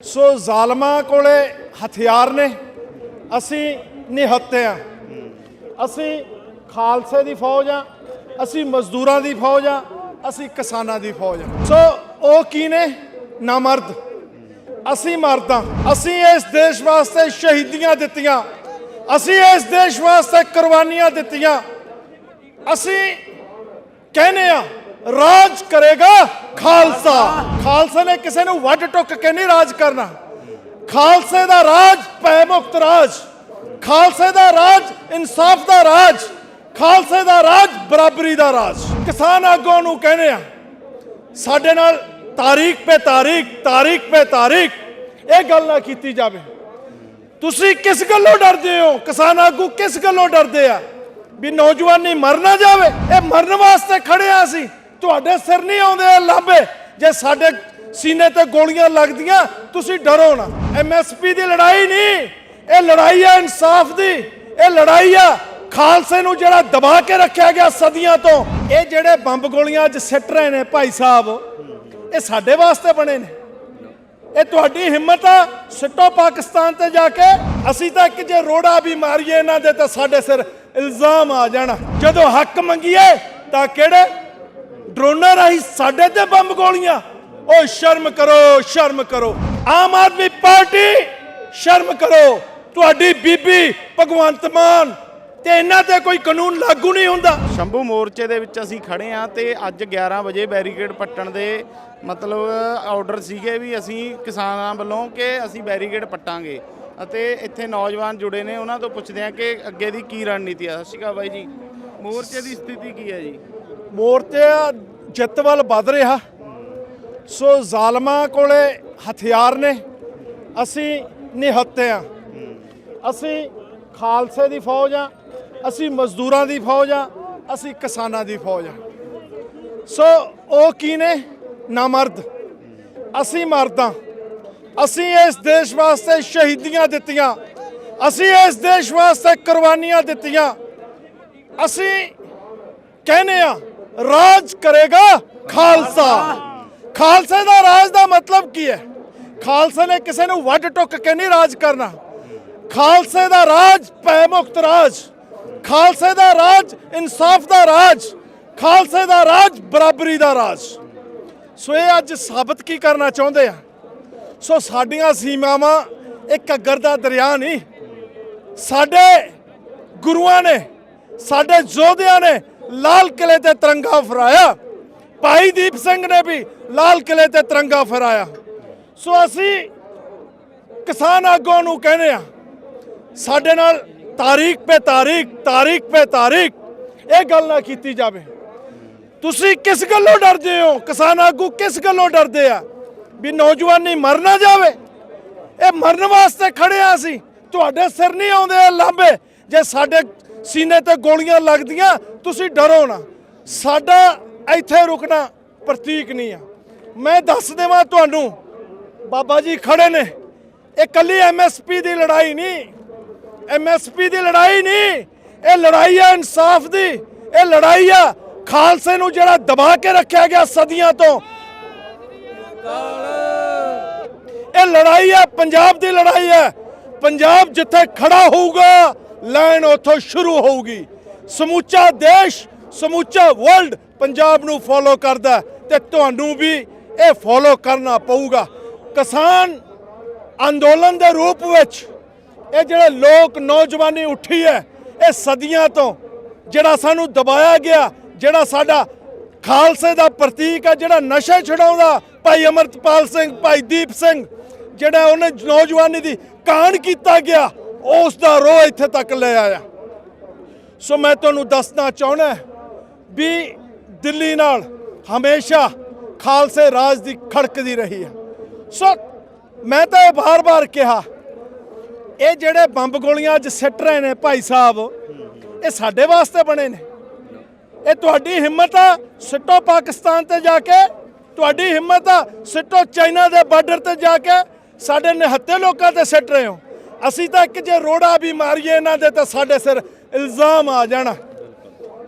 ਸੋ ਜ਼ਾਲਮਾਂ ਕੋਲੇ ਹਥਿਆਰ ਨੇ। ਅਸੀਂ ਨਿਹੱਤੇ ਆ ਅਸੀਂ ਖਾਲਸੇ ਦੀ ਫੌਜ ਆ ਅਸੀਂ ਮਜ਼ਦੂਰਾਂ ਦੀ ਫੌਜ ਆ ਅਸੀਂ ਕਿਸਾਨਾਂ ਦੀ ਫੌਜ ਆ ਸੋ ਉਹ ਕੀ ਨੇ? ਨਾ ਮਰਦ ਅਸੀਂ ਮਰਦਾਂ ਅਸੀਂ ਇਸ ਦੇਸ਼ ਵਾਸਤੇ ਸ਼ਹੀਦੀਆਂ ਦਿੱਤੀਆਂ। ਅਸੀਂ ਇਸ ਦੇਸ਼ ਵਾਸਤੇ ਕੁਰਬਾਨੀਆਂ ਦਿੱਤੀਆਂ। ਅਸੀਂ ਕਹਿੰਦੇ ਆ ਰਾਜ ਕਰੇਗਾ ਖਾਲਸਾ। ਖਾਲਸੇ ਨੇ ਕਿਸੇ ਨੂੰ ਵੱਢ ਟੁੱਕ ਕੇ ਨਹੀਂ ਰਾਜ ਕਰਨਾ। ਖਾਲਸੇ ਦਾ ਰਾਜ ਭੈ ਮੁਕਤ ਰਾਜ। ਖਾਲਸੇ ਦਾ ਰਾਜ ਇਨਸਾਫ ਦਾ ਰਾਜ। ਖਾਲਸੇ ਦਾ ਰਾਜ ਬਰਾਬਰੀ ਦਾ ਰਾਜ। ਕਿਸਾਨ ਆਗੂਆਂ ਨੂੰ ਕਹਿੰਦੇ ਆ, ਸਾਡੇ ਨਾਲ ਤਾਰੀਖ ਪੇ ਤਾਰੀਖ ਤਾਰੀਖ ਪੇ ਤਾਰੀਖ ਇਹ ਗੱਲ ਨਾ ਕੀਤੀ ਜਾਵੇ। ਤੁਸੀਂ ਕਿਸ ਗੱਲੋਂ ਡਰਦੇ ਹੋ? ਕਿਸਾਨ ਆਗੂ ਕਿਸ ਗੱਲੋਂ ਡਰਦੇ ਆ? ਵੀ ਨੌਜਵਾਨੀ ਮਰ ਨਾ ਜਾਵੇ। ਇਹ ਮਰਨ ਵਾਸਤੇ ਖੜੇ ਆ ਅਸੀਂ। ਤੁਹਾਡੇ ਸਿਰ ਨਹੀਂ ਆਉਂਦੇ, ਇਹ ਲਾਂਬੇ ਜੇ ਸਾਡੇ ਸੀਨੇ ਤੇ ਗੋਲੀਆਂ ਲੱਗਦੀਆਂ, ਤੁਸੀਂ ਡਰੋ ਨਾ। ਐਮਐਸਪੀ ਦੀ ਲੜਾਈ ਨਹੀਂ, ਇਹ ਲੜਾਈ ਆ ਇਨਸਾਫ ਦੀ। ਇਹ ਲੜਾਈ ਆ ਖਾਲਸੇ ਨੂੰ ਜਿਹੜਾ ਦਬਾ ਕੇ ਰੱਖਿਆ ਗਿਆ ਸਦੀਆਂ ਤੋਂ। ਇਹ ਜਿਹੜੇ ਬੰਬ ਗੋਲੀਆਂ ਅੱਜ ਸਿੱਟ ਰਹੇ ਨੇ ਭਾਈ ਸਾਹਿਬ, ਇਹ ਸਾਡੇ ਵਾਸਤੇ ਬਣੇ ਨੇ। ਇਹ ਤੁਹਾਡੀ ਹਿੰਮਤ ਆ, ਸਿੱਟੋ ਪਾਕਿਸਤਾਨ ਤੇ ਜਾ ਕੇ। ਅਸੀਂ ਤਾਂ ਇੱਕ ਜੇ ਰੋੜਾ ਵੀ ਮਾਰੀਏ ਇਹਨਾਂ ਦੇ ਤਾਂ ਸਾਡੇ ਸਿਰ ਇਲਜ਼ਾਮ ਆ ਜਾਣਾ। ਜਦੋਂ ਹੱਕ ਮੰਗੀਏ ਤਾਂ ਕਿਹੜੇ ਡਰੋਨਾਂ ਰਾਹੀਂ ਸਾਡੇ ਤੇ ਬੰਬ ਗੋਲੀਆਂ। ਓ ਸ਼ਰਮ ਕਰੋ ਸ਼ਰਮ ਕਰੋ। ਆਮ ਆਦਮੀ ਪਾਰਟੀ, ਸ਼ਰਮ ਕਰੋ। ਤੁਹਾਡੀ ਬੀਬੀ ਭਗਵੰਤ ਮਾਨ ਤੇ ਇਹਨਾਂ ਤੇ ਕੋਈ ਕਾਨੂੰਨ ਲਾਗੂ ਨਹੀਂ ਹੁੰਦਾ। ਸ਼ੰਭੂ ਮੋਰਚੇ ਦੇ ਵਿੱਚ ਅਸੀਂ ਖੜੇ ਆ ਤੇ ਅੱਜ 11 ਵਜੇ ਬੈਰੀਕੇਡ ਪੱਟਣ ਦੇ ਮਤਲਬ ਆਰਡਰ ਸੀਗੇ ਵੀ ਅਸੀਂ ਕਿਸਾਨਾਂ ਵੱਲੋਂ ਕਿ ਅਸੀਂ ਬੈਰੀਕੇਡ ਪੱਟਾਂਗੇ। ਅਤੇ ਇੱਥੇ ਨੌਜਵਾਨ ਜੁੜੇ ਨੇ, ਉਹਨਾਂ ਤੋਂ ਪੁੱਛਦੇ ਆ ਕਿ ਅੱਗੇ ਦੀ ਕੀ ਰਣਨੀਤੀ ਆ। ਸਤਿ ਸ਼੍ਰੀ ਅਕਾਲ ਬਾਈ ਜੀ। ਮੋਰਚੇ ਦੀ ਸਥਿਤੀ ਕੀ ਹੈ ਜੀ? ਮੋਰਚਾ ਜਿੱਤ ਵੱਲ ਵੱਧ ਰਿਹਾ। ਸੋ ਜ਼ਾਲਮਾਂ ਕੋਲੇ ਹਥਿਆਰ ਨੇ। ਅਸੀਂ ਨਿਹੱਤੇ ਆ। ਅਸੀਂ ਖਾਲਸੇ ਦੀ ਫੌਜ ਆ। ਅਸੀਂ ਮਜ਼ਦੂਰਾਂ ਦੀ ਫੌਜ ਆ। ਅਸੀਂ ਕਿਸਾਨਾਂ ਦੀ ਫੌਜ ਆ। ਸੋ ਉਹ ਕੀ ਨੇ? ਨਾਮਰਦ। ਅਸੀਂ ਮਰਦਾਂ ਅਸੀਂ ਇਸ ਦੇਸ਼ ਵਾਸਤੇ ਸ਼ਹੀਦੀਆਂ ਦਿੱਤੀਆਂ। ਅਸੀਂ ਇਸ ਦੇਸ਼ ਵਾਸਤੇ ਕੁਰਬਾਨੀਆਂ ਦਿੱਤੀਆਂ। ਅਸੀਂ ਕਹਿੰਦੇ ਆ ਰਾਜ ਕਰੇਗਾ ਖਾਲਸਾ। ਖਾਲਸੇ ਦਾ ਰਾਜ ਦਾ ਮਤਲਬ ਕੀ ਹੈ? ਖਾਲਸੇ ਨੇ ਕਿਸੇ ਨੂੰ ਵੱਢ ਟੁੱਕ ਕੇ ਨਹੀਂ ਰਾਜ ਕਰਨਾ। ਖਾਲਸੇ ਦਾ ਰਾਜ ਭੈ ਮੁਕਤ ਰਾਜ। ਖਾਲਸੇ ਦਾ ਰਾਜ ਇਨਸਾਫ ਦਾ ਰਾਜ। ਖਾਲਸੇ ਦਾ ਰਾਜ ਬਰਾਬਰੀ ਦਾ ਰਾਜ। ਸੋ ਇਹ ਅੱਜ ਸਾਬਤ ਕੀ ਕਰਨਾ ਚਾਹੁੰਦੇ ਆ? ਸੋ ਸਾਡੀਆਂ ਸੀਮਾਵਾਂ ਇੱਕ ਘੱਗਰ ਦਾ ਦਰਿਆ ਨਹੀਂ, ਸਾਡੇ ਗੁਰੂਆਂ ਨੇ, ਸਾਡੇ ਯੋਧਿਆਂ ਨੇ ਲਾਲ ਕਿਲੇ ਤੇ ਤਿਰੰਗਾ ਫਹਰਾਇਆ ਭਾਈ ਦੀਪ ਸਿੰਘ ਨੇ ਵੀ ਲਾਲ ਕਿਲੇ ਤੇ ਤਿਰੰਗਾ ਫਹਰਾਇਆ ਸੋ ਅਸੀਂ ਕਿਸਾਨ ਆਗੂਆਂ ਨੂੰ ਕਹਿੰਦੇ ਆ ਸਾਡੇ ਨਾਲ ਤਾਰੀਖ ਪੇ ਤਾਰੀਖ ਤਾਰੀਖ ਪੇ ਤਾਰੀਖ ਇਹ ਗੱਲ ਨਾ ਕੀਤੀ ਜਾਵੇ। ਤੁਸੀਂ ਕਿਸ ਗੱਲੋਂ ਡਰਦੇ ਹੋ? ਕਿਸਾਨ ਆਗੂ ਕਿਸ ਗੱਲੋਂ ਡਰਦੇ ਆ? ਵੀ ਨੌਜਵਾਨੀ ਮਰ ਨਾ ਜਾਵੇ। ਇਹ ਮਰਨ ਵਾਸਤੇ ਖੜੇ ਆ ਅਸੀਂ। ਤੁਹਾਡੇ ਸਿਰ ਨਹੀਂ ਆਉਂਦੇ ਇਹ ਲਾਂਬੇ ਜੇ ਸਾਡੇ ਸੀਨੇ ਤੇ ਗੋਲੀਆਂ ਲੱਗਦੀਆਂ, ਤੁਸੀਂ ਡਰੋ ਨਾ। ਸਾਡਾ ਇੱਥੇ ਰੁਕਣਾ ਪ੍ਰਤੀਕ ਨਹੀਂ ਆ। ਮੈਂ ਦੱਸ ਦੇਵਾਂ ਤੁਹਾਨੂੰ, ਬਾਬਾ ਜੀ ਖੜੇ ਨੇ। ਇਹ ਕੱਲੀ ਐਮਐਸਪੀ ਦੀ ਲੜਾਈ ਨਹੀਂ। ਐਮਐਸਪੀ ਦੀ ਲੜਾਈ ਨਹੀਂ। ਇਹ ਲੜਾਈ ਆ ਇਨਸਾਫ ਦੀ। ਇਹ ਲੜਾਈ ਆ ਖਾਲਸੇ ਨੂੰ ਜਿਹੜਾ ਦਬਾ ਕੇ ਰੱਖਿਆ ਗਿਆ ਸਦੀਆਂ ਤੋਂ। ਇਹ ਲੜਾਈ ਹੈ ਪੰਜਾਬ ਦੀ ਲੜਾਈ ਹੈ ਪੰਜਾਬ ਜਿੱਥੇ ਖੜਾ ਹੋਊਗਾ ਲਾਈਨ ਉੱਥੋਂ ਸ਼ੁਰੂ ਹੋਊਗੀ। ਸਮੁੱਚਾ ਦੇਸ਼, ਸਮੁੱਚਾ ਵਰਲਡ ਪੰਜਾਬ ਨੂੰ ਫੋਲੋ ਕਰਦਾ ਹੈ ਤੇ ਤੁਹਾਨੂੰ ਵੀ ਇਹ ਫੋਲੋ ਕਰਨਾ ਪਊਗਾ। ਕਿਸਾਨ ਅੰਦੋਲਨ ਦੇ ਰੂਪ ਵਿੱਚ ਇਹ ਜਿਹੜੇ ਲੋਕ ਨੌਜਵਾਨੀ ਉੱਠੀ ਹੈ, ਇਹ ਸਦੀਆਂ ਤੋਂ ਜਿਹੜਾ ਸਾਨੂੰ ਦਬਾਇਆ ਗਿਆ, ਜਿਹੜਾ ਸਾਡਾ ਖਾਲਸੇ ਦਾ ਪ੍ਰਤੀਕ ਹੈ, ਜਿਹੜਾ ਨਸ਼ਾ ਛਡਾਉਂਦਾ ਭਾਈ ਅਮਰਤਪਾਲ ਸਿੰਘ, ਭਾਈ ਦੀਪ ਸਿੰਘ, ਜਿਹੜਾ ਉਹਨੇ ਨੌਜਵਾਨੀ ਦੀ ਕਾਣ ਕੀਤਾ ਗਿਆ ਉਸ ਦਾ ਰੋਹ ਇੱਥੇ ਤੱਕ ਲੈ ਆਇਆ। ਸੋ ਮੈਂ ਤੁਹਾਨੂੰ ਦੱਸਣਾ ਚਾਹਣਾ ਵੀ ਦਿੱਲੀ ਨਾਲ ਹਮੇਸ਼ਾ ਖਾਲਸੇ ਰਾਜ ਦੀ ਖੜਕਦੀ ਰਹੀ ਹੈ। ਸੋ ਮੈਂ ਤਾਂ ਇਹ ਬਾਰ-ਬਾਰ ਕਿਹਾ, ਇਹ ਜਿਹੜੇ ਬੰਬ ਗੋਲੀਆਂ ਅੱਜ ਸਿੱਟ ਰਹੇ ਨੇ ਭਾਈ ਸਾਹਿਬ, ਇਹ ਸਾਡੇ ਵਾਸਤੇ ਬਣੇ ਨੇ। ਇਹ ਤੁਹਾਡੀ ਹਿੰਮਤ ਆ ਸਿੱਟੋ ਪਾਕਿਸਤਾਨ ਤੇ ਜਾ ਕੇ, ਤੁਹਾਡੀ ਹਿੰਮਤ ਆ ਸਿੱਟੋ ਚਾਈਨਾ ਦੇ ਬਾਰਡਰ ਤੇ ਜਾ ਕੇ, ਸਾਡੇ ਨਿਹੱਤੇ ਲੋਕਾਂ ਤੇ ਸਿੱਟ ਰਹੇ ਹੋ। ਅਸੀਂ ਤਾਂ ਇੱਕ ਜੇ ਰੋੜਾ ਵੀ ਮਾਰੀਏ ਇਹਨਾਂ ਦੇ ਤਾਂ ਸਾਡੇ ਸਿਰ ਇਲਜ਼ਾਮ ਆ ਜਾਣਾ।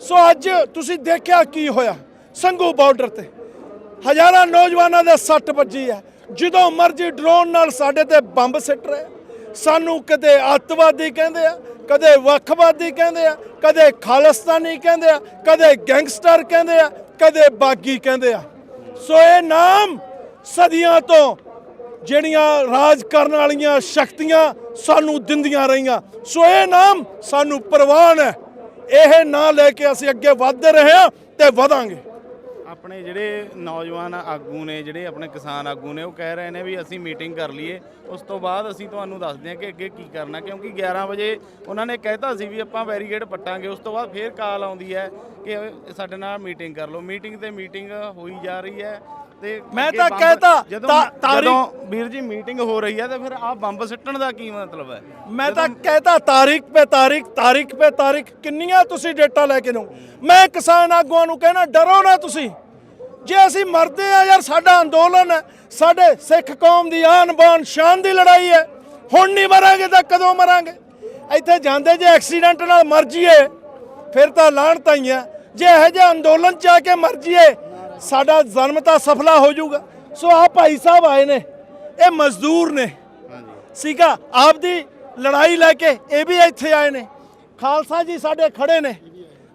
ਸੋ ਅੱਜ ਤੁਸੀਂ ਦੇਖਿਆ ਕੀ ਹੋਇਆ ਸੰਘੂ ਬਾਰਡਰ ਤੇ। ਹਜ਼ਾਰਾਂ ਨੌਜਵਾਨਾਂ ਦੇ ਸੱਟ ਵੱਜੀ ਹੈ। ਜਦੋਂ ਮਰਜ਼ੀ ਡਰੋਨ ਨਾਲ ਸਾਡੇ ਤੇ ਬੰਬ ਸਿੱਟ ਰਹੇ। ਸਾਨੂੰ ਕਦੇ ਅੱਤਵਾਦੀ ਕਹਿੰਦੇ ਆ, ਕਦੇ ਵੱਖਵਾਦੀ ਕਹਿੰਦੇ ਆ, ਕਦੇ ਖਾਲਿਸਤਾਨੀ ਕਹਿੰਦੇ ਆ, ਕਦੇ ਗੈਂਗਸਟਰ ਕਹਿੰਦੇ ਆ, ਕਦੇ ਬਾਗੀ ਕਹਿੰਦੇ ਆ। ਸੋ ਇਹ ਨਾਮ ਸਦੀਆਂ ਤੋਂ ਜਿਹੜੀਆਂ ਰਾਜ ਕਰਨ ਵਾਲੀਆਂ ਸ਼ਕਤੀਆਂ ਸਾਨੂੰ ਦਿੰਦੀਆਂ ਰਹੀਆਂ। ਸੋ ਇਹ ਨਾਮ ਸਾਨੂੰ ਪ੍ਰਵਾਨ ਹੈ। ਇਹ ਨਾਂ ਲੈ ਕੇ ਅਸੀਂ ਅੱਗੇ ਵਧਦੇ ਰਹੇ ਹਾਂ ਤੇ ਵਧਾਂਗੇ। ਆਪਣੇ ਜਿਹੜੇ ਨੌਜਵਾਨ ਆਗੂ ਨੇ, ਜਿਹੜੇ ਆਪਣੇ ਕਿਸਾਨ ਆਗੂ ਨੇ, ਉਹ ਕਹਿ ਰਹੇ ਨੇ ਵੀ ਅਸੀਂ ਮੀਟਿੰਗ ਕਰ ਲਈਏ। ਉਸ ਤੋਂ ਬਾਅਦ ਅਸੀਂ ਤੁਹਾਨੂੰ ਦੱਸਦੇ ਹਾਂ ਕਿ ਅੱਗੇ ਕੀ ਕਰਨਾ, ਕਿਉਂਕਿ 11 ਵਜੇ ਉਹਨਾਂ ਨੇ ਕਹਿਤਾ ਸੀ ਵੀ ਆਪਾਂ ਬੈਰੀਗੇਡ ਪੱਟਾਂਗੇ। ਉਸ ਤੋਂ ਬਾਅਦ ਫੇਰ ਕਾਲ ਆਉਂਦੀ ਹੈ ਕਿ ਸਾਡੇ ਨਾਲ ਮੀਟਿੰਗ ਕਰ ਲਓ। ਮੀਟਿੰਗ ਤੇ ਮੀਟਿੰਗ ਹੋਈ ਜਾ ਰਹੀ ਹੈ। ਤੇ ਮੈਂ ਤਾਂ ਕਹਿਤਾ, ਜਦੋਂ ਵੀਰ ਜੀ ਮੀਟਿੰਗ ਹੋ ਰਹੀ ਹੈ ਤੇ ਫਿਰ ਆਹ ਬੰਬ ਸਿੱਟਣ ਦਾ ਕੀ ਮਤਲਬ ਹੈ? ਮੈਂ ਤਾਂ ਕਹਿਤਾ ਤਾਰੀਖ ਪੇ ਤਾਰੀਖ ਤਾਰੀਖ ਪੇ ਤਾਰੀਖ ਕਿੰਨੀਆਂ ਤੁਸੀਂ ਡੇਟਾ ਲੈ ਕੇ ਨੂੰ ਮੈਂ ਕਿਸਾਨ ਆਗੂਆਂ ਨੂੰ ਕਹਿਣਾ ਡਰੋ ਨਾ ਤੁਸੀਂ। ਜੇ ਅਸੀਂ ਮਰਦੇ ਆ ਯਾਰ ਸਾਡਾ ਅੰਦੋਲਨ ਹੈ ਸਾਡੇ ਸਿੱਖ ਕੌਮ ਦੀ ਆਨ ਬਾਨ ਸ਼ਾਨ ਦੀ ਲੜਾਈ ਹੈ। ਹੁਣ ਨਹੀਂ ਮਰਾਂਗੇ ਤਾਂ ਕਦੋਂ ਮਰਾਂਗੇ? ਇੱਥੇ ਜਾਂਦੇ ਜੇ ਐਕਸੀਡੈਂਟ ਨਾਲ ਮਰ ਜੀਏ ਫਿਰ ਤਾਂ ਲਾਹਣਤਾਂ ਹੀ। ਆ ਜੇ ਇਹੋ ਜਿਹੇ ਅੰਦੋਲਨ ਚ ਆ ਕੇ ਮਰ ਜੀਏ ਸਾਡਾ ਜਨਮ ਤਾਂ ਸਫਲਾ ਹੋ ਜਾਊਗਾ। ਸੋ ਆ ਭਾਈ ਸਾਹਿਬ ਆਏ ਨੇ ਇਹ ਮਜ਼ਦੂਰ ਨੇ। ਹਾਂਜੀ। ਸੀਗਾ ਆਪਦੀ ਲੜਾਈ ਲੈ ਕੇ ਇਹ ਵੀ ਇੱਥੇ ਆਏ ਨੇ। ਖਾਲਸਾ ਜੀ ਸਾਡੇ ਖੜੇ ਨੇ।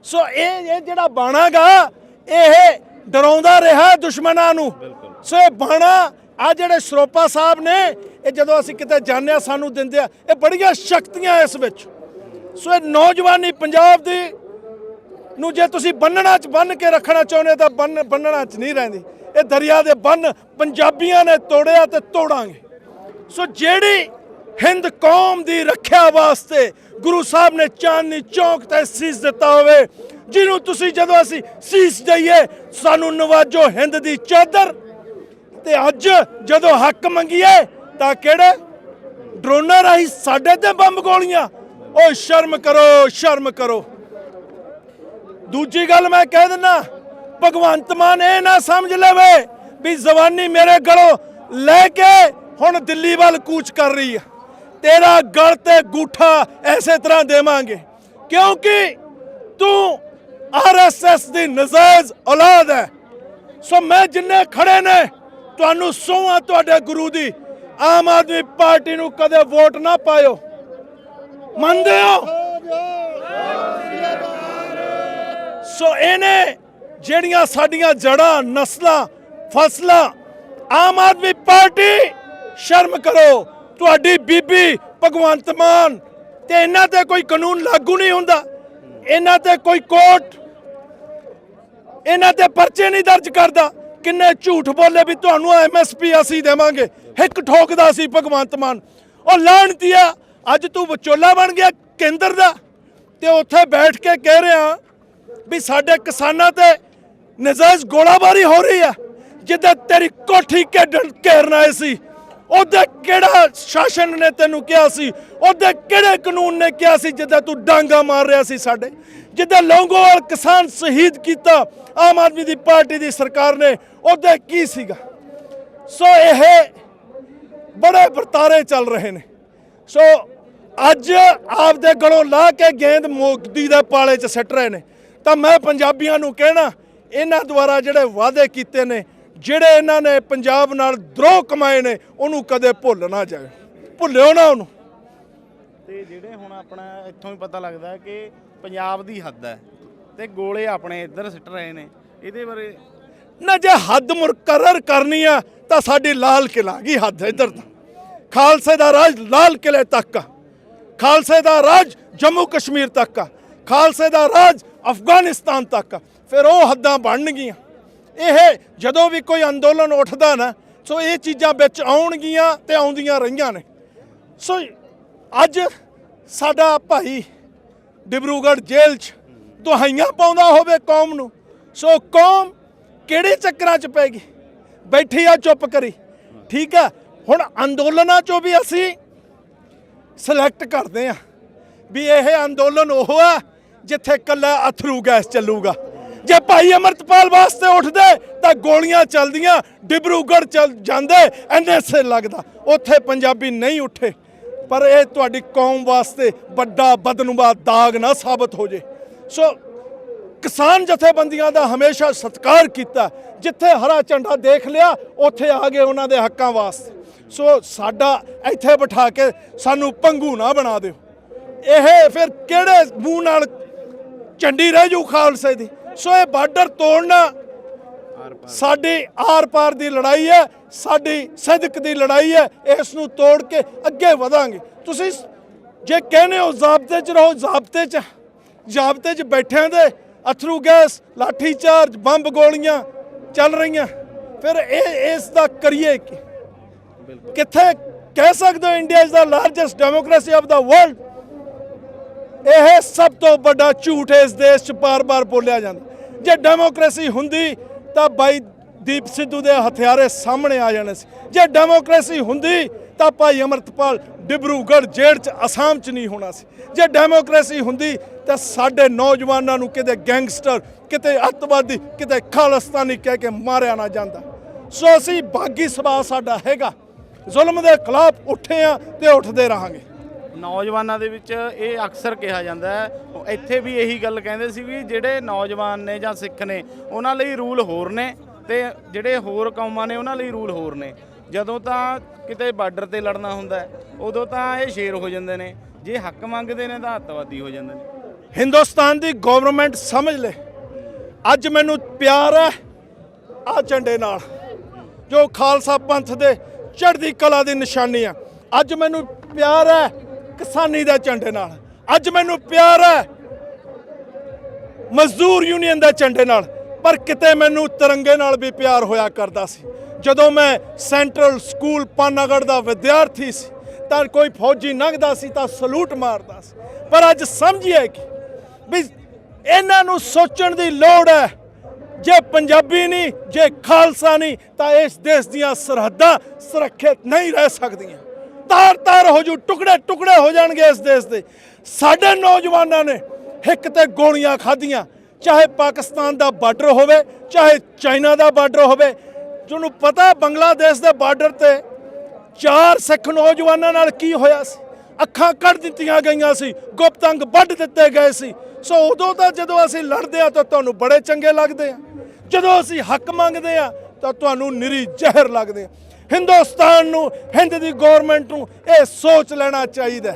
ਸੋ ਇਹ ਇਹ ਜਿਹੜਾ ਬਾਣਾਗਾ ਇਹ ਡਰਾਉਂਦਾ ਰਿਹਾ ਦੁਸ਼ਮਣਾਂ ਨੂੰ। ਸੋ ਇਹ ਬਾਣਾ ਆ ਜਿਹੜੇ ਸਰੋਪਾ ਸਾਹਿਬ ਨੇ ਇਹ ਜਦੋਂ ਅਸੀਂ ਕਿਤੇ ਜਾਂਦੇ ਹਾਂ ਸਾਨੂੰ ਦਿੰਦੇ ਆ ਇਹ ਬੜੀਆਂ ਸ਼ਕਤੀਆਂ ਇਸ ਵਿੱਚ। ਸੋ ਇਹ ਨੌਜਵਾਨੀ ਪੰਜਾਬ ਦੀ ਨੂੰ ਜੇ ਤੁਸੀਂ ਬੰਨਣਾ ਚ ਬੰਨ ਕੇ ਰੱਖਣਾ ਚਾਹੁੰਦੇ ਤਾਂ ਬੰਨ ਬੰਨਣਾ ਚ ਨਹੀਂ ਰਹਿੰਦੀ। ਇਹ ਦਰਿਆ ਦੇ ਬੰਨ ਪੰਜਾਬੀਆਂ ਨੇ ਤੋੜਿਆ ਤੇ ਤੋੜਾਂਗੇ। ਸੋ ਜਿਹੜੀ ਹਿੰਦ ਕੌਮ ਦੀ ਰੱਖਿਆ ਵਾਸਤੇ ਗੁਰੂ ਸਾਹਿਬ ਨੇ ਚਾਂਦਨੀ ਚੌਕ ਤੇ ਸੀਸ ਦਿੱਤਾ ਹੋਵੇ, ਜਿਹਨੂੰ ਤੁਸੀਂ ਜਦੋਂ ਅਸੀਂ ਸੀਸ ਦਈਏ, ਸਾਨੂੰ ਨਵਾਜੋ ਹਿੰਦ ਦੀ ਚਾਦਰ ਤੇ ਅੱਜ ਜਦੋਂ ਹੱਕ ਮੰਗੀਏ ਤਾਂ ਕਿਹੜੇ? ਡਰੋਨਾਂ ਰਾਹੀਂ ਸਾਡੇ ਤੇ ਬੰਬ ਗੋਲੀਆਂ। ਓ ਸ਼ਰਮ ਕਰੋ ਸ਼ਰਮ ਕਰੋ। ਦੂਜੀ ਗੱਲ ਮੈਂ ਕਹਿ ਦਿੰਨਾ, ਭਗਵੰਤ ਮਾਨ ਇਹ ਨਾ ਸਮਝ ਲਵੇ ਵੀ ਜਵਾਨੀ ਮੇਰੇ ਗਲੋਂ ਲੈ ਕੇ ਹੁਣ ਦਿੱਲੀ ਵੱਲ ਕੂਚ ਕਰ ਰਹੀ ਆ। ਤੇਰਾ ਗਲ ਤੇ ਗੂਠਾ ਐਸੇ ਤਰ੍ਹਾਂ ਦੇਵਾਂਗੇ। ਕਿਉਂਕਿ ਤੂੰ ਆਰਐਸਐਸ ਦੀ ਨਜ਼ਾਇਜ਼ ਔਲਾਦ ਹੈ ਸੋ ਮੈਂ ਜਿੰਨੇ ਖੜੇ ਨੇ, ਤੁਹਾਨੂੰ ਸੋਹਾਂ ਤੁਹਾਡੇ ਗੁਰੂ ਦੀ, ਆਮ ਆਦਮੀ ਪਾਰਟੀ ਨੂੰ ਕਦੇ ਵੋਟ ਨਾ ਪਾਇਓ। ਮੰਨਦੇ ਹੋ? ਸੋ ਇਹਨੇ ਜਿਹੜੀਆਂ ਸਾਡੀਆਂ ਜੜਾਂ, ਨਸਲਾਂ, ਫਸਲਾਂ ਆਮ ਆਦਮੀ ਪਾਰਟੀ, ਸ਼ਰਮ ਕਰੋ। ਤੁਹਾਡੀ ਬੀਬੀ ਭਗਵੰਤ ਮਾਨ ਤੇ ਇਹਨਾਂ ਤੇ ਕੋਈ ਕਾਨੂੰਨ ਲਾਗੂ ਨਹੀਂ ਹੁੰਦਾ। ਇਹਨਾਂ ਤੇ ਕੋਈ ਕੋਰਟ, ਇਹਨਾਂ ਤੇ ਪਰਚੇ ਨਹੀਂ ਦਰਜ ਕਰਦਾ। ਕਿੰਨੇ ਝੂਠ ਬੋਲੇ ਵੀ ਤੁਹਾਨੂੰ ਐਮਐਸਪੀ ਅਸੀਂ ਦੇਵਾਂਗੇ। ਹਿੱਕ ਠੋਕਦਾ ਸੀ ਭਗਵੰਤ ਮਾਨ। ਉਹ ਲਾਹਣਤੀਆ ਅੱਜ ਤੂੰ ਵਿਚੋਲਾ ਬਣ ਗਿਆ ਕੇਂਦਰ ਦਾ। ਤੇ ਉੱਥੇ ਬੈਠ ਕੇ ਕਹਿ ਰਿਹਾ ਵੀ ਸਾਡੇ ਕਿਸਾਨਾਂ ਤੇ ਨਜਾਇਜ਼ ਗੋਲਾਬਾਰੀ ਹੋ ਰਹੀ ਆ ਜਿੱਦਾਂ ਤੇਰੀ ਕੋਠੀ ਕੇ ਘੇਰਨ ਆਏ ਸੀ। ਉਹਦੇ ਕਿਹੜਾ ਸ਼ਾਸਨ ਨੇ ਤੈਨੂੰ ਕਿਹਾ ਸੀ? ਉਹਦੇ ਕਿਹੜੇ ਕਾਨੂੰਨ ਨੇ ਕਿਹਾ ਸੀ ਜਿੱਦਾਂ ਤੂੰ ਡਾਂਗਾ ਮਾਰ ਰਿਹਾ ਸੀ ਸਾਡੇ? ਜਿੱਦਾਂ ਲੌਂਗੋਵਾਲ ਕਿਸਾਨ ਸ਼ਹੀਦ ਕੀਤਾ ਆਮ ਆਦਮੀ ਦੀ ਪਾਰਟੀ ਦੀ ਸਰਕਾਰ ਨੇ, ਉਹਦੇ ਕੀ ਸੀਗਾ? ਸੋ ਇਹ ਬੜੇ ਵਰਤਾਰੇ ਚੱਲ ਰਹੇ ਨੇ। ਸੋ ਅੱਜ ਆਪਦੇ ਗਲੋਂ ਲਾ ਕੇ ਗੇਂਦ ਮੋਦੀ ਦੇ ਪਾਲੇ 'ਚ ਸੱਟ ਰਹੇ ਨੇ। ਤਾਂ ਮੈਂ ਪੰਜਾਬੀਆਂ ਨੂੰ ਕਹਿਣਾ ਇਹਨਾਂ ਦੁਆਰਾ ਜਿਹੜੇ ਵਾਅਦੇ ਕੀਤੇ ਨੇ ਜਿਹੜੇ ਇਹਨਾਂ ਨੇ ਪੰਜਾਬ ਨਾਲ ਦਰੋਹ ਕਮਾਏ ਨੇ ਉਹਨੂੰ ਕਦੇ ਭੁੱਲ ਨਾ ਜਾਏ। ਭੁੱਲਿਓ ਨਾ ਉਹਨੂੰ। ਤੇ ਜਿਹੜੇ ਹੁਣ ਆਪਣਾ ਇੱਥੋਂ ਹੀ ਪਤਾ ਲੱਗਦਾ ਕਿ ਪੰਜਾਬ ਦੀ ਹੱਦ ਹੈ ਤੇ ਗੋਲੇ ਆਪਣੇ ਇੱਧਰ ਸਿੱਟ ਰਹੇ ਨੇ ਇਹਦੇ ਬਾਰੇ ਨਾ ਜੇ ਹੱਦ ਮੁਕਰਰ ਕਰਨੀ ਆ ਤਾਂ ਸਾਡੀ ਲਾਲ ਕਿਲਾ ਗਈ ਹੱਦ ਇੱਧਰ ਤਾਂ। ਖਾਲਸੇ ਦਾ ਰਾਜ ਲਾਲ ਕਿਲੇ ਤੱਕ ਆ। ਖਾਲਸੇ ਦਾ ਰਾਜ ਜੰਮੂ ਕਸ਼ਮੀਰ ਤੱਕ ਆ। ਖਾਲਸੇ ਦਾ ਰਾਜ ਅਫਗਾਨਿਸਤਾਨ ਤੱਕ, ਫਿਰ ਉਹ ਹੱਦਾਂ ਬਣਨਗੀਆਂ ਇਹ ਜਦੋਂ ਵੀ ਕੋਈ ਅੰਦੋਲਨ ਉੱਠਦਾ ਨਾ, ਸੋ ਇਹ ਚੀਜ਼ਾਂ ਵਿੱਚ ਆਉਣਗੀਆਂ ਤੇ ਆਉਂਦੀਆਂ ਰਹੀਆਂ ਨੇ। ਸੋ ਅੱਜ ਸਾਡਾ ਭਾਈ ਡਿਬਰੂਗੜ੍ਹ ਜੇਲ੍ਹ 'ਚ ਦੁਹਾਈਆਂ ਪਾਉਂਦਾ ਹੋਵੇ ਕੌਮ ਨੂੰ। ਸੋ ਕੌਮ ਕਿਹੜੇ ਚੱਕਰਾਂ 'ਚ ਪੈ ਗਈ? ਬੈਠੀ ਆ, ਚੁੱਪ ਕਰੀ। ਠੀਕ ਆ, ਹੁਣ ਅੰਦੋਲਨਾਂ 'ਚੋਂ ਵੀ ਅਸੀਂ ਸਿਲੈਕਟ ਕਰਦੇ ਆ ਵੀ ਇਹ ਅੰਦੋਲਨ ਉਹ ਆ ਜਿੱਥੇ ਕੱਲਾ ਅਥਰੂ ਗੈਸ ਚੱਲੂਗਾ। ਜੇ ਭਾਈ ਅਮਰਤਪਾਲ ਵਾਸਤੇ ਉੱਠਦੇ, ਤਾਂ ਗੋਲੀਆਂ ਚੱਲਦੀਆਂ, ਡਿਬਰੂਗੜ੍ਹ ਚੱਲ ਜਾਂਦੇ ਐਨਐਸਏ ਲੱਗਦਾ। ਉੱਥੇ ਪੰਜਾਬੀ ਨਹੀਂ ਉੱਠੇ। ਪਰ ਇਹ ਤੁਹਾਡੀ ਕੌਮ ਵਾਸਤੇ ਵੱਡਾ ਬਦਨੁਮਾ ਦਾਗ ਨਾ ਸਾਬਤ ਹੋ ਜੇ। ਸੋ, ਕਿਸਾਨ ਜਥੇਬੰਦੀਆਂ ਦਾ ਹਮੇਸ਼ਾ ਸਤਿਕਾਰ ਕੀਤਾ। ਜਿੱਥੇ ਹਰਾ ਝੰਡਾ ਦੇਖ ਲਿਆ, ਉੱਥੇ ਆ ਗਏ ਉਹਨਾਂ ਦੇ ਹੱਕਾਂ ਵਾਸਤੇ। ਸੋ, ਸਾਡਾ ਇੱਥੇ ਬਿਠਾ ਕੇ ਸਾਨੂੰ ਪੰਗੂ ਨਾ ਬਣਾ ਦਿਓ। ਇਹ ਫਿਰ ਕਿਹੜੇ ਮੂੰਹ ਨਾਲ ਝੰਡੀ ਰਹਿ ਜੂ ਖਾਲਸੇ ਦੀ। ਸੋ ਇਹ ਬਾਰਡਰ ਤੋੜਨਾ ਸਾਡੀ ਆਰ-ਪਾਰ ਦੀ ਲੜਾਈ ਹੈ, ਸਾਡੀ ਸਦਕ ਦੀ ਲੜਾਈ ਹੈ, ਇਸ ਨੂੰ ਤੋੜ ਕੇ ਅੱਗੇ ਵਧਾਂਗੇ। ਤੁਸੀਂ ਜੇ ਕਹਿੰਦੇ ਹੋ ਜ਼ਾਬਤੇ 'ਚ ਰਹੋ, ਜ਼ਾਬਤੇ 'ਚ ਜ਼ਾਬਤੇ 'ਚ ਬੈਠਿਆਂ ਦੇ ਅਥਰੂ ਗੈਸ ਲਾਠੀ ਚਾਰਜ ਬੰਬ ਗੋਲੀਆਂ ਚੱਲ ਰਹੀਆਂ। ਫਿਰ ਇਹ, ਇਸ ਦਾ ਕਰੀਏ ਕੀ? ਕਿੱਥੇ ਕਹਿ ਸਕਦੇ ਹੋ India is the largest democracy of the world ਇਹ ਸਭ ਤੋਂ ਵੱਡਾ ਝੂਠ ਇਸ ਦੇਸ਼ 'ਚ ਬਾਰ-ਬਾਰ ਬੋਲਿਆ ਜਾਂਦਾ। ਜੇ ਡੈਮੋਕ੍ਰੇਸੀ ਹੁੰਦੀ, ਤਾਂ ਬਾਈ ਦੀਪ ਸਿੱਧੂ ਦੇ ਹਥਿਆਰੇ ਸਾਹਮਣੇ ਆ ਜਾਣੇ ਸੀ। ਜੇ ਡੈਮੋਕ੍ਰੇਸੀ ਹੁੰਦੀ, ਤਾਂ ਭਾਈ ਅਮਰਤਪਾਲ ਡਿਬਰੂਗੜ੍ਹ ਜੇਲ੍ਹ 'ਚ, ਅਸਾਮ 'ਚ ਨਹੀਂ ਹੋਣਾ ਸੀ। ਜੇ ਡੈਮੋਕ੍ਰੇਸੀ ਹੁੰਦੀ, ਤਾਂ ਸਾਡੇ ਨੌਜਵਾਨਾਂ ਨੂੰ ਕਿਤੇ ਗੈਂਗਸਟਰ, ਕਿਤੇ ਅੱਤਵਾਦੀ, ਕਿਤੇ ਖਾਲਿਸਤਾਨੀ ਕਹਿ ਕੇ ਮਾਰਿਆ ਨਾ ਜਾਂਦਾ। ਸੋ ਅਸੀਂ ਬਾਗੀ ਸੁਭਾਅ ਸਾਡਾ ਹੈਗਾ। ਜ਼ੁਲਮ ਦੇ ਖਿਲਾਫ ਉੱਠੇ ਆ ਤੇ ਉੱਠਦੇ ਰਹਾਂਗੇ। ਨੌਜਵਾਨਾਂ ਦੇ ਵਿੱਚ ਇਹ ਅਕਸਰ ਕਿਹਾ ਜਾਂਦਾ ਹੈ। ਉਹ ਇੱਥੇ ਵੀ ਇਹੀ ਗੱਲ ਕਹਿੰਦੇ ਸੀ ਵੀ ਜਿਹੜੇ ਨੌਜਵਾਨ ਨੇ ਜਾਂ ਸਿੱਖ ਨੇ, ਉਹਨਾਂ ਲਈ ਰੂਲ ਹੋਰ ਨੇ ਤੇ ਜਿਹੜੇ ਹੋਰ ਕੌਮਾਂ ਨੇ, ਉਹਨਾਂ ਲਈ ਰੂਲ ਹੋਰ ਨੇ। ਜਦੋਂ ਤਾਂ ਕਿਤੇ ਬਾਰਡਰ ਤੇ ਲੜਨਾ ਹੁੰਦਾ ਉਦੋਂ ਤਾਂ ਇਹ ਸ਼ੇਰ ਹੋ ਜਾਂਦੇ ਨੇ। ਜੇ ਹੱਕ ਮੰਗਦੇ ਨੇ ਤਾਂ ਅੱਤਵਾਦੀ ਹੋ ਜਾਂਦੇ ਨੇ। ਹਿੰਦੁਸਤਾਨ ਦੀ ਗਵਰਨਮੈਂਟ ਸਮਝ ਲੈ। ਅੱਜ ਮੈਨੂੰ ਪਿਆਰ ਹੈ ਆ ਝੰਡੇ ਨਾਲ, ਜੋ ਖਾਲਸਾ ਪੰਥ ਦੇ ਚੜ੍ਹਦੀ ਕਲਾ ਦੀ ਨਿਸ਼ਾਨੀ ਆ ਅੱਜ ਮੈਨੂੰ ਪਿਆਰ ਹੈ ਕਿਸਾਨੀ ਦੇ ਝੰਡੇ ਨਾਲ। ਅੱਜ ਮੈਨੂੰ ਪਿਆਰ ਹੈ ਮਜ਼ਦੂਰ ਯੂਨੀਅਨ ਦੇ ਝੰਡੇ ਨਾਲ, ਪਰ ਕਿਤੇ ਮੈਨੂੰ ਤਿਰੰਗੇ ਨਾਲ ਵੀ ਪਿਆਰ ਹੋਇਆ ਕਰਦਾ ਸੀ। ਜਦੋਂ ਮੈਂ ਸੈਂਟਰਲ ਸਕੂਲ ਪਾਨਾਗੜ ਦਾ ਵਿਦਿਆਰਥੀ ਸੀ, ਤਾਂ ਕੋਈ ਫੌਜੀ ਲੰਘਦਾ ਸੀ ਤਾਂ ਸਲੂਟ ਮਾਰਦਾ ਸੀ। ਪਰ ਅੱਜ ਸਮਝੀਏ ਕਿ ਵੀ ਇਹਨਾਂ ਨੂੰ ਸੋਚਣ ਦੀ ਲੋੜ ਹੈ, ਜੇ ਪੰਜਾਬੀ ਨਹੀਂ, ਜੇ ਖਾਲਸਾ ਨਹੀਂ, ਤਾਂ ਇਸ ਦੇਸ਼ ਦੀਆਂ ਸਰਹੱਦਾਂ ਸੁਰੱਖਿਅਤ ਨਹੀਂ ਰਹਿ ਸਕਦੀਆਂ। ਤਾਰ-ਤਾਰ ਹੋ ਜੂ, ਟੁਕੜੇ ਟੁਕੜੇ ਹੋ ਜਾਣਗੇ ਇਸ ਦੇਸ਼ ਦੇ। ਸਾਡੇ ਨੌਜਵਾਨਾਂ ਨੇ ਹਿੱਕ ਤੇ ਗੋਲੀਆਂ ਖਾਧੀਆਂ, ਚਾਹੇ ਪਾਕਿਸਤਾਨ ਦਾ ਬਾਰਡਰ ਹੋਵੇ, ਚਾਹੇ ਚਾਈਨਾ ਦਾ ਬਾਰਡਰ ਹੋਵੇ। ਜਿਹਨੂੰ ਪਤਾ ਬੰਗਲਾਦੇਸ਼ ਦੇ ਬਾਰਡਰ ਤੇ ਚਾਰ ਸਿੱਖ ਨੌਜਵਾਨਾਂ ਨਾਲ ਕੀ ਹੋਇਆ ਸੀ? ਅੱਖਾਂ ਕੱਢ ਦਿੱਤੀਆਂ ਗਈਆਂ ਸੀ, ਗੁਪਤ ਅੰਗ ਵੱਢ ਦਿੱਤੇ ਗਏ ਸੀ। ਸੋ ਉਦੋਂ ਤਾਂ ਜਦੋਂ ਅਸੀਂ ਲੜਦੇ ਆ ਤਾਂ ਤੁਹਾਨੂੰ ਬੜੇ ਚੰਗੇ ਲੱਗਦੇ ਆ। ਜਦੋਂ ਅਸੀਂ ਹੱਕ ਮੰਗਦੇ ਆ ਤਾਂ ਤੁਹਾਨੂੰ ਨਿਰੀ ਜ਼ਹਿਰ ਲੱਗਦੇ ਆ। ਹਿੰਦੁਸਤਾਨ ਨੂੰ, ਹਿੰਦ ਦੀ ਗਵਰਨਮੈਂਟ ਨੂੰ ਇਹ ਸੋਚ ਲੈਣਾ ਚਾਹੀਦਾ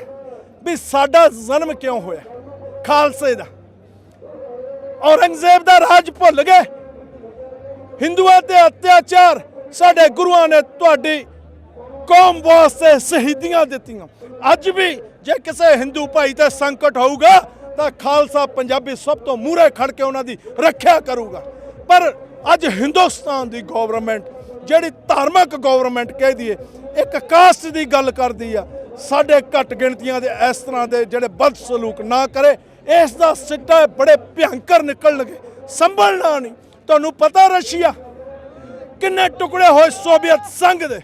ਵੀ ਸਾਡਾ ਜਨਮ ਕਿਉਂ ਹੋਇਆ? ਖਾਲਸੇ ਦਾ। ਔਰੰਗਜ਼ੇਬ ਦਾ ਰਾਜ ਭੁੱਲ ਗਏ। ਹਿੰਦੂਆਂ ਤੇ ਅਤਿਆਚਾਰ ਸਾਡੇ ਗੁਰੂਆਂ ਨੇ ਤੁਹਾਡੀ ਕੌਮ ਵਾਸਤੇ ਸ਼ਹੀਦੀਆਂ ਦਿੱਤੀਆਂ। ਅੱਜ ਵੀ ਜੇ ਕਿਸੇ ਹਿੰਦੂ ਭਾਈ ਤੇ ਸੰਕਟ ਹੋਊਗਾ, ਤਾਂ ਖਾਲਸਾ ਪੰਜਾਬੀ ਸਭ ਤੋਂ ਮੂਹਰੇ ਖੜ ਕੇ ਉਹਨਾਂ ਦੀ ਰੱਖਿਆ ਕਰੂਗਾ। ਪਰ ਅੱਜ ਹਿੰਦੁਸਤਾਨ ਦੀ ਗਵਰਨਮੈਂਟ ਜਿਹੜੀ ਧਾਰਮਿਕ ਗਵਰਨਮੈਂਟ ਕਹਿ ਦਈਏ, ਇੱਕ ਕਾਸਟ ਦੀ ਗੱਲ ਕਰਦੀ ਆ, ਸਾਡੇ ਘੱਟ ਗਿਣਤੀਆਂ ਦੇ ਇਸ ਤਰ੍ਹਾਂ ਦੇ ਜਿਹੜੇ ਬਦ ਸਲੂਕ ਨਾ ਕਰੇ, ਇਸ ਦਾ ਸਿੱਟਾ ਬੜੇ ਭਿਆੰਕਰ ਨਿਕਲਣਗੇ, ਸੰਭਲਣਾ ਨਹੀਂ। ਤੁਹਾਨੂੰ ਪਤਾ ਰਸ਼ੀਆ, ਕਿੰਨੇ ਟੁਕੜੇ ਹੋਏ ਸੋਵੀਅਤ ਸੰਘ ਦੇ?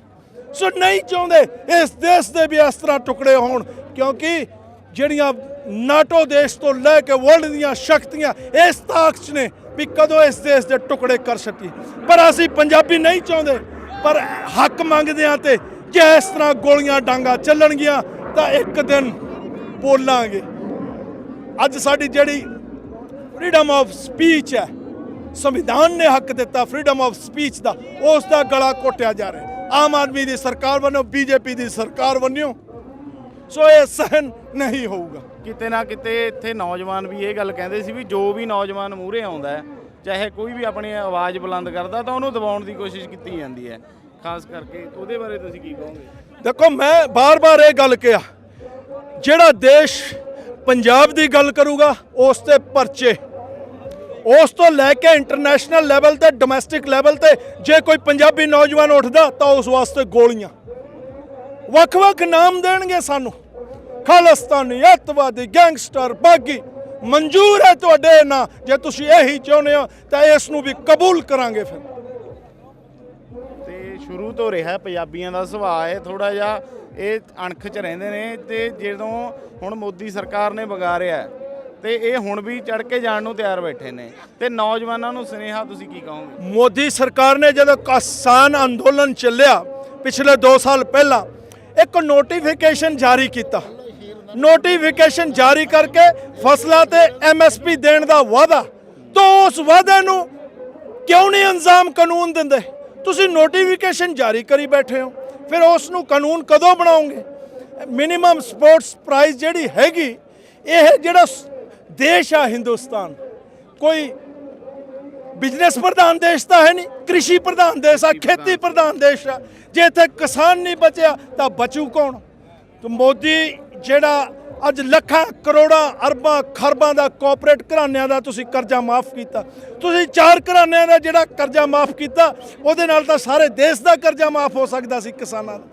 ਸੋ ਨਹੀਂ ਚਾਹੁੰਦੇ ਇਸ ਦੇਸ਼ ਦੇ ਵੀ ਇਸ ਤਰ੍ਹਾਂ ਟੁਕੜੇ ਹੋਣ, ਕਿਉਂਕਿ ਜਿਹੜੀਆਂ ਨਾਟੋ ਦੇਸ਼ ਤੋਂ ਲੈ ਕੇ ਵਰਲਡ ਦੀਆਂ ਸ਼ਕਤੀਆਂ ਇਸ ਤਾਕਤ 'ਚ ਨੇ ਵੀ ਕਦੋਂ ਇਸ ਦੇਸ਼ ਦੇ ਟੁਕੜੇ ਕਰ ਸਕੀ ਪਰ ਅਸੀਂ ਪੰਜਾਬੀ ਨਹੀਂ ਚਾਹੁੰਦੇ। ਪਰ ਹੱਕ ਮੰਗਦੇ ਆ ਤੇ ਜੇ ਇਸ ਤਰ੍ਹਾਂ ਗੋਲੀਆਂ ਡਾਂਗਾ ਚੱਲਣਗੀਆਂ, ਤਾਂ ਇੱਕ ਦਿਨ ਬੋਲਾਂਗੇ। ਅੱਜ ਸਾਡੀ ਜਿਹੜੀ ਫਰੀडम ਆਫ ਸਪੀਚ ਹੈ, ਸੰਵਿਧਾਨ ਨੇ ਹੱਕ ਦਿੱਤਾ ਫਰੀडम ਆਫ ਸਪੀਚ ਦਾ, ਉਸ ਦਾ ਗਲਾ ਘੋਟਿਆ ਜਾ ਰਿਹਾ ਆਮ ਆਦਮੀ ਦੀ ਸਰਕਾਰ ਵੱਲੋਂ, ਬੀਜੇਪੀ ਦੀ ਸਰਕਾਰ ਬਣਿਓ ਸੋ ਇਹ ਸਹਿਣ ਨਹੀਂ ਹੋਊਗਾ। ਕਿਤੇ ਨਾ ਕਿਤੇ ਇੱਥੇ ਨੌਜਵਾਨ ਵੀ ਇਹ ਗੱਲ ਕਹਿੰਦੇ ਸੀ ਵੀ ਜੋ ਵੀ ਨੌਜਵਾਨ ਮੂਹਰੇ ਆਉਂਦਾ ਚਾਹੇ ਕੋਈ ਵੀ ਆਪਣੀ ਆਵਾਜ਼ ਬੁਲੰਦ ਕਰਦਾ, ਤਾਂ ਉਹਨੂੰ ਦਬਾਉਣ ਦੀ ਕੋਸ਼ਿਸ਼ ਕੀਤੀ ਜਾਂਦੀ ਹੈ। ਖਾਸ ਕਰਕੇ ਉਹਦੇ ਬਾਰੇ ਤੁਸੀਂ ਕੀ ਕਹੋਗੇ? ਦੇਖੋ, ਮੈਂ ਬਾਰ-ਬਾਰ ਇਹ ਗੱਲ ਕਿਹਾ, ਜਿਹੜਾ ਦੇਸ਼ ਪੰਜਾਬ ਦੀ ਗੱਲ ਕਰੂਗਾ, ਉਸ ਤੇ ਪਰਚੇ। ਉਸ ਤੋਂ ਲੈ ਕੇ ਇੰਟਰਨੈਸ਼ਨਲ ਲੈਵਲ ਤੇ ਡੋਮੈਸਟਿਕ ਲੈਵਲ ਤੇ, ਜੇ ਕੋਈ ਪੰਜਾਬੀ ਨੌਜਵਾਨ ਉੱਠਦਾ, ਤਾਂ ਉਸ ਵਾਸਤੇ ਗੋਲੀਆਂ। ਵੱਖ-ਵੱਖ ਨਾਮ ਦੇਣਗੇ ਸਾਨੂੰ। ਖਾਲਿਸਤਾਨੀ ਅੱਤਵਾਦੀ ਗੈਂਗਸਟਰ ਬਾਗੀ ਮਨਜ਼ੂਰ ਹੈ ਤੁਹਾਡੇ ਨਾ ਜੇ ਤੁਸੀਂ ਇਹੀ ਚਾਹੁੰਦੇ ਹੋ ਤਾਂ ਇਸ ਨੂੰ ਵੀ ਕਬੂਲ ਕਰਾਂਗੇ ਫਿਰ। ਤੇ ਸ਼ੁਰੂ ਤੋਂ ਰਿਹਾ ਪੰਜਾਬੀਆਂ ਦਾ ਸੁਭਾਅ ਹੈ ਥੋੜਾ ਜਿਹਾ ਇਹ ਅਣਖ 'ਚ ਰਹਿੰਦੇ ਨੇ ਤੇ ਜਦੋਂ ਹੁਣ ਮੋਦੀ ਸਰਕਾਰ ਨੇ ਵਿਗਾੜਿਆ ਹੈ, ਤੇ ਇਹ ਹੁਣ ਵੀ ਚੜ ਕੇ ਜਾਣ ਨੂੰ ਤਿਆਰ ਬੈਠੇ ਨੇ। ਤੇ ਨੌਜਵਾਨਾਂ ਨੂੰ ਸੁਨੇਹਾ ਤੁਸੀਂ ਕੀ ਕਹੋਗੇ? ਮੋਦੀ ਸਰਕਾਰ ਨੇ ਜਦੋਂ ਕਿਸਾਨ ਅੰਦੋਲਨ ਚੱਲਿਆ ਪਿਛਲੇ 2 ਸਾਲ ਪਹਿਲਾਂ ਇੱਕ ਨੋਟੀਫਿਕੇਸ਼ਨ ਜਾਰੀ ਕੀਤਾ। ਨੋਟੀਫਿਕੇਸ਼ਨ ਜਾਰੀ ਕਰਕੇ ਫਸਲਾਂ ਤੇ ਐਮਐਸਪੀ ਦੇਣ ਦਾ ਵਾਅਦਾ। ਤਾਂ ਉਸ ਵਾਅਦੇ ਨੂੰ ਕਿਉਂ ਨਹੀਂ ਅੰਜਾਮ ਕਾਨੂੰਨ ਦਿੰਦੇ? ਤੁਸੀਂ ਨੋਟੀਫਿਕੇਸ਼ਨ ਜਾਰੀ ਕਰੀ ਬੈਠੇ ਹੋ। ਫਿਰ ਉਸ ਨੂੰ ਕਾਨੂੰਨ ਕਦੋਂ ਬਣਾਓਗੇ? ਮਿਨੀਮਮ ਸਪੋਰਟਸ ਪ੍ਰਾਈਸ ਜਿਹੜੀ ਹੈਗੀ ਇਹ ਜਿਹੜਾ ਦੇਸ਼ ਆ ਹਿੰਦੁਸਤਾਨ। ਕੋਈ ਬਿਜ਼ਨਸ ਪ੍ਰਧਾਨ ਦੇਸ਼ ਤਾਂ ਹੈ ਨਹੀਂ ਕ੍ਰਿਸ਼ੀ ਪ੍ਰਧਾਨ ਦੇਸ਼ ਆ ਖੇਤੀ ਪ੍ਰਧਾਨ ਦੇਸ਼ ਆ। ਜੇ ਇੱਥੇ ਕਿਸਾਨ ਨਹੀਂ ਬਚਿਆ ਤਾਂ ਬਚੂ ਕੌਣ? ਤੇ ਮੋਦੀ ਜਿਹੜਾ ਅੱਜ ਲੱਖਾਂ, ਕਰੋੜਾਂ, ਅਰਬਾਂ, ਖਰਬਾਂ ਦਾ ਕੋਆਪਰੇਟ ਘਰਾਣਿਆਂ ਦਾ ਤੁਸੀਂ ਕਰਜ਼ਾ ਮਾਫ ਕੀਤਾ। ਤੁਸੀਂ ਚਾਰ ਘਰਾਣਿਆਂ ਦਾ ਜਿਹੜਾ ਕਰਜ਼ਾ ਮਾਫ ਕੀਤਾ, ਉਹਦੇ ਨਾਲ ਤਾਂ ਸਾਰੇ ਦੇਸ਼ ਦਾ ਕਰਜ਼ਾ ਮਾਫ ਹੋ ਸਕਦਾ ਸੀ ਕਿਸਾਨਾਂ ਦਾ।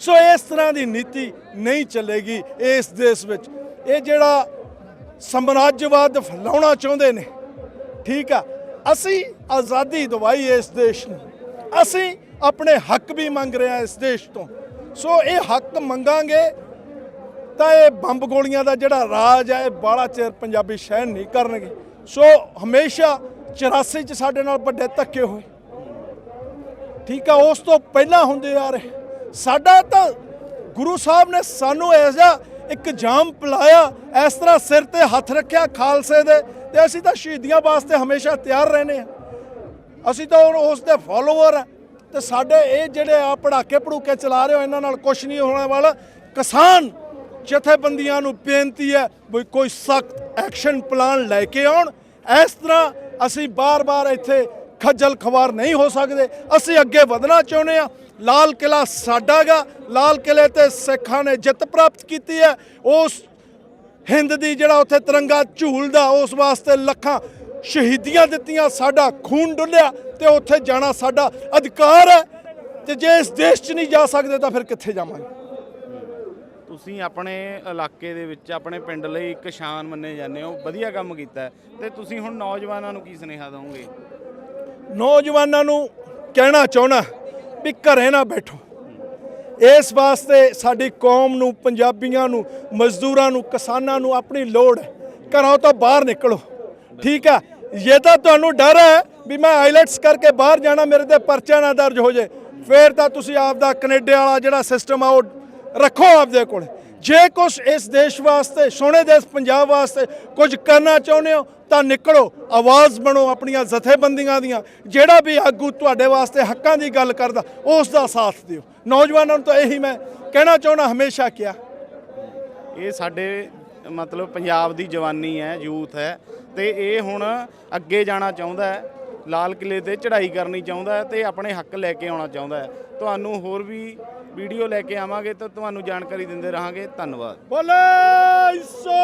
ਸੋ ਇਸ ਤਰ੍ਹਾਂ ਦੀ ਨੀਤੀ ਨਹੀਂ ਚੱਲੇਗੀ ਇਸ ਦੇਸ਼ ਵਿੱਚ। ਇਹ ਜਿਹੜਾ ਸਮਰਾਜਵਾਦ ਫੈਲਾਉਣਾ ਚਾਹੁੰਦੇ ਨੇ, ਠੀਕ ਆ, ਅਸੀਂ ਆਜ਼ਾਦੀ ਦਵਾਈ ਇਸ ਦੇਸ਼ ਨੂੰ। ਅਸੀਂ ਆਪਣੇ ਹੱਕ ਵੀ ਮੰਗ ਰਹੇ ਹਾਂ ਇਸ ਦੇਸ਼ ਤੋਂ। ਸੋ ਇਹ ਹੱਕ ਮੰਗਾਂਗੇ ਤਾਂ ਇਹ ਬੰਬ ਗੋਲੀਆਂ ਦਾ ਜਿਹੜਾ ਰਾਜ ਹੈ ਇਹ ਬਾਲਾ ਚਿਰ ਪੰਜਾਬੀ ਸਹਿਣ ਨਹੀਂ ਕਰਨਗੇ। ਸੋ ਹਮੇਸ਼ਾ 84 ਚ ਸਾਡੇ ਨਾਲ ਵੱਡੇ ਧੱਕੇ ਹੋਏ। ਠੀਕ ਆ, ਉਸ ਤੋਂ ਪਹਿਲਾਂ ਹੁੰਦੇ ਆ ਰਹੇ। ਸਾਡਾ ਤਾਂ ਗੁਰੂ ਸਾਹਿਬ ਨੇ ਸਾਨੂੰ ਐਸਾ ਇੱਕ ਜਾਮ ਪਿਲਾਇਆ, ਇਸ ਤਰ੍ਹਾਂ ਸਿਰ ਤੇ ਹੱਥ ਰੱਖਿਆ ਖਾਲਸੇ ਦੇ, ਤੇ ਅਸੀਂ ਤਾਂ ਸ਼ਹੀਦੀਆਂ ਵਾਸਤੇ ਹਮੇਸ਼ਾ ਤਿਆਰ ਰਹਿੰਦੇ ਆ। ਅਸੀਂ ਤਾਂ ਹੁਣ ਉਸ ਦੇ ਫਾਲੋਅਰ ਆ। ਤੇ ਸਾਡੇ ਇਹ ਜਿਹੜੇ ਆ ਪੜਾਕੇ ਪੜੂਕੇ ਚਲਾ ਰਹੇ ਹੋ, ਇਹਨਾਂ ਨਾਲ ਕੁਝ ਨਹੀਂ ਹੋਣ ਵਾਲਾ। ਕਿਸਾਨ ਜਥੇਬੰਦੀਆਂ ਨੂੰ ਬੇਨਤੀ ਹੈ ਵੀ ਕੋਈ ਸਖਤ ਐਕਸ਼ਨ ਪਲਾਨ ਲੈ ਕੇ ਆਉਣ। ਇਸ ਤਰ੍ਹਾਂ ਅਸੀਂ ਬਾਰ-ਬਾਰ ਇੱਥੇ ਖੱਜਲ ਖਵਾਰ ਨਹੀਂ ਹੋ ਸਕਦੇ। ਅਸੀਂ ਅੱਗੇ ਵਧਣਾ ਚਾਹੁੰਦੇ ਆ ਲਾਲ ਕਿਲਾ ਸਾਡਾਗਾ ਲਾਲ ਕਿਲੇ ਤੇ ਸਿੱਖਾਂ ਨੇ ਜਿੱਤ ਪ੍ਰਾਪਤ ਕੀਤੀ ਹੈ। ਉਸ ਹਿੰਦ ਦੀ ਜਿਹੜਾ ਉੱਥੇ ਤਿਰੰਗਾ ਝੂਲਦਾ ਉਸ ਵਾਸਤੇ ਲੱਖਾਂ ਸ਼ਹੀਦੀਆਂ ਦਿੱਤੀਆਂ, ਸਾਡਾ ਖੂਨ ਡੁੱਲਿਆ ਤੇ ਉੱਥੇ ਜਾਣਾ ਸਾਡਾ ਅਧਿਕਾਰ ਹੈ। ਤੇ ਜੇ ਇਸ ਦੇਸ਼ 'ਚ ਨਹੀਂ ਜਾ ਸਕਦੇ ਤਾਂ ਫਿਰ ਕਿੱਥੇ ਜਾਵਾਂਗੇ? ਤੁਸੀਂ ਆਪਣੇ ਇਲਾਕੇ ਦੇ ਵਿੱਚ, ਆਪਣੇ ਪਿੰਡ ਲਈ ਇੱਕ ਸ਼ਾਨ ਮੰਨੇ ਜਾਂਦੇ ਹੋ, ਵਧੀਆ ਕੰਮ ਕੀਤਾ ਹੈ। ਤੇ ਤੁਸੀਂ ਹੁਣ ਨੌਜਵਾਨਾਂ ਨੂੰ ਕੀ ਸੁਨੇਹਾ ਦਿਓਗੇ ਨੌਜਵਾਨਾਂ ਨੂੰ ਕਹਿਣਾ ਚਾਹਣਾ ਵੀ ਘਰੇ ਨਾ ਬੈਠੋ। ਇਸ ਵਾਸਤੇ ਸਾਡੀ ਕੌਮ ਨੂੰ, ਪੰਜਾਬੀਆਂ ਨੂੰ, ਮਜ਼ਦੂਰਾਂ ਨੂੰ, ਕਿਸਾਨਾਂ ਨੂੰ ਆਪਣੀ ਲੋੜ ਹੈ। ਘਰੋਂ ਤੋਂ ਬਾਹਰ ਨਿਕਲੋ। ਠੀਕ ਹੈ ਇਹ ਤਾਂ ਤੁਹਾਨੂੰ ਡਰ ਹੈ ਵੀ ਮੈਂ ਆਈਲੈਟਸ ਕਰਕੇ ਬਾਹਰ ਜਾਣਾ, ਮੇਰੇ ਤੇ ਪਰਚਾ ਨਾ ਦਰਜ ਹੋ ਜੇ ਫੇਰ ਤਾਂ ਤੁਸੀਂ ਆਪਦਾ ਕੈਨੇਡਾ ਵਾਲਾ ਜਿਹੜਾ ਸਿਸਟਮ ਆ, ਉਹ ਰੱਖੋ ਆਪਦੇ ਕੋਲ। ਜੇ ਕੁਝ ਇਸ ਦੇਸ਼ ਵਾਸਤੇ, ਸੋਹਣੇ ਦੇਸ਼ ਪੰਜਾਬ ਵਾਸਤੇ ਕੁਝ ਕਰਨਾ ਚਾਹੁੰਦੇ ਹੋ, ਤਾਂ ਨਿਕਲੋ, ਆਵਾਜ਼ ਬਣੋ ਆਪਣੀਆਂ ਜਥੇਬੰਦੀਆਂ ਦੀਆਂ। ਜਿਹੜਾ ਵੀ ਆਗੂ ਤੁਹਾਡੇ ਵਾਸਤੇ ਹੱਕਾਂ ਦੀ ਗੱਲ ਕਰਦਾ, ਉਸ ਦਾ ਸਾਥ ਦਿਓ। ਨੌਜਵਾਨਾਂ ਨੂੰ ਤਾਂ ਇਹੀ ਮੈਂ ਕਹਿਣਾ ਚਾਹੁੰਦਾ, ਹਮੇਸ਼ਾ ਕਿਹਾ। ਇਹ ਸਾਡੇ, ਮਤਲਬ ਪੰਜਾਬ ਦੀ ਜਵਾਨੀ ਹੈ, ਯੂਥ ਹੈ, ਤੇ ਇਹ ਹੁਣ ਅੱਗੇ ਜਾਣਾ ਚਾਹੁੰਦਾ ਹੈ, ਲਾਲ ਕਿਲੇ ਤੇ ਚੜ੍ਹਾਈ ਕਰਨੀ ਚਾਹੁੰਦਾ ਹੈ ਤੇ ਆਪਣੇ ਹੱਕ ਲੈ ਕੇ ਆਉਣਾ ਚਾਹੁੰਦਾ ਹੈ। ਤੁਹਾਨੂੰ ਹੋਰ ਵੀ ਵੀਡੀਓ ਲੈ ਕੇ ਆਵਾਂਗੇ ਤਾਂ ਤੁਹਾਨੂੰ ਜਾਣਕਾਰੀ ਦਿੰਦੇ ਰਹਾਂਗੇ। ਧੰਨਵਾਦ। ਬੋਲੇ ਸੋ